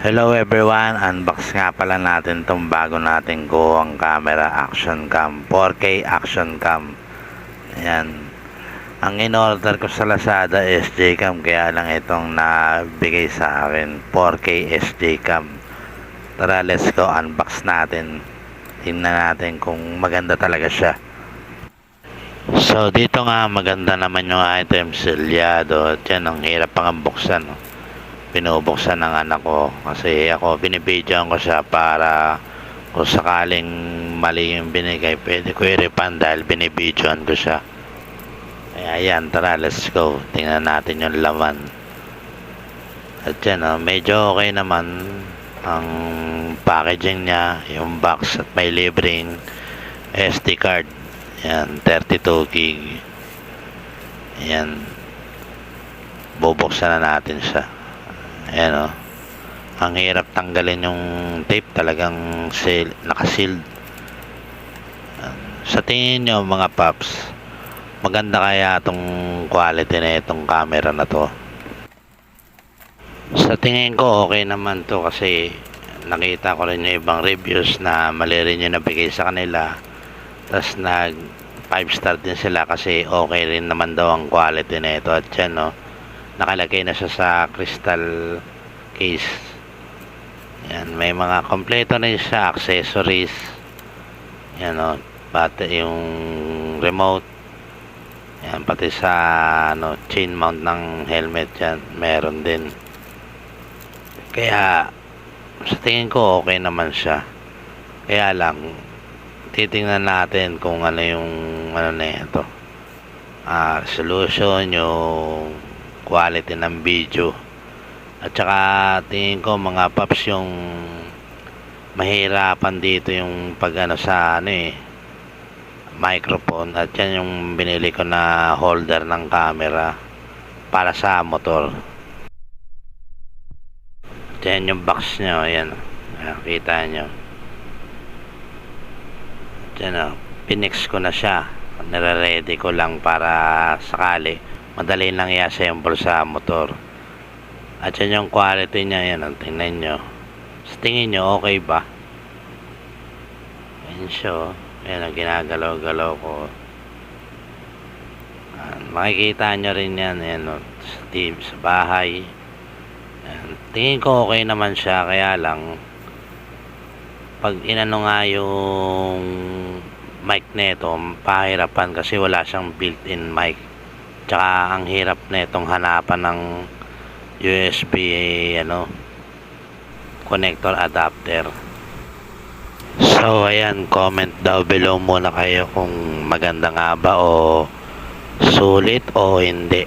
Hello everyone, unbox nga pala natin tong bago nating Goong camera action cam 4K action cam. Ayan. Ang in-order ko sa Lazada SD cam kaya lang itong nabigay sa akin 4K SD cam. Tara let's go. Unbox natin. Tingnan natin kung maganda talaga siya. So dito nga maganda naman yung item silyado at yan ang hirap pang buksan no? Binubuksan ng anak ko. Kasi ako binibidyoan ko siya para kung sakaling mali yung binigay pwede ko i-refund dahil binibidyoan ko siya. Kaya yan tara let's go. Tingnan natin yung laman. At yan oh, medyo okay naman ang packaging niya yung box at may libreng SD card. Yan 32 gig. Yan bubuksan na natin siya Ayan o. Ang hirap tanggalin yung tape. Talagang seal, nakasealed. Sa tingin nyo mga paps, maganda kaya itong quality na itong camera na to? Sa tingin ko okay naman to kasi nakita ko rin yung ibang reviews na mali rin yung nabigay sa kanila. Tapos nag 5 star din sila kasi okay rin naman daw ang quality na ito at yan no nakalagay na siya sa crystal case. Yan may mga kompleto na siya accessories. Yan o pati yung remote. Yan pati sa ano chain mount ng helmet yan meron din. Kaya sa tingin ko okay naman siya. Kaya lang titingnan natin kung ano yung ano na ito. Ah, resolution yung quality ng video. At saka tingin ko mga paps yung mahirapan dito yung pag ano sa ano eh microphone. At yan yung binili ko na holder ng camera para sa motor. At yan yung box nyo ayan. Ayan, kita nyo. At yan o pinix ko na siya. Nire-ready ko lang para sakali madali lang i-assemble sa motor. At yan yung quality niya yan ang tingnan nyo. Sa tingin nyo okay ba? Yan siya oh. yan ang ginagalaw-galaw ko. Yan, makikita nyo rin yan yan oh, sa, sa bahay. Yan. tingin ko okay naman siya kaya lang pag inano nga yung mic nito pahirapan kasi wala siyang built-in mic tsaka ang hirap na itong hanapan ng USB ano connector adapter. So ayan comment daw below muna kayo kung maganda nga ba o sulit o hindi.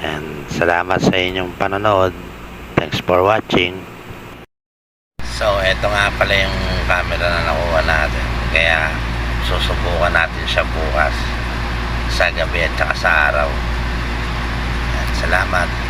And salamat sa inyong panonood. Thanks for watching. So eto nga pala yung camera na nakuha natin. Kaya susubukan natin siya bukas sa gabi at saka sa araw. Yan, salamat.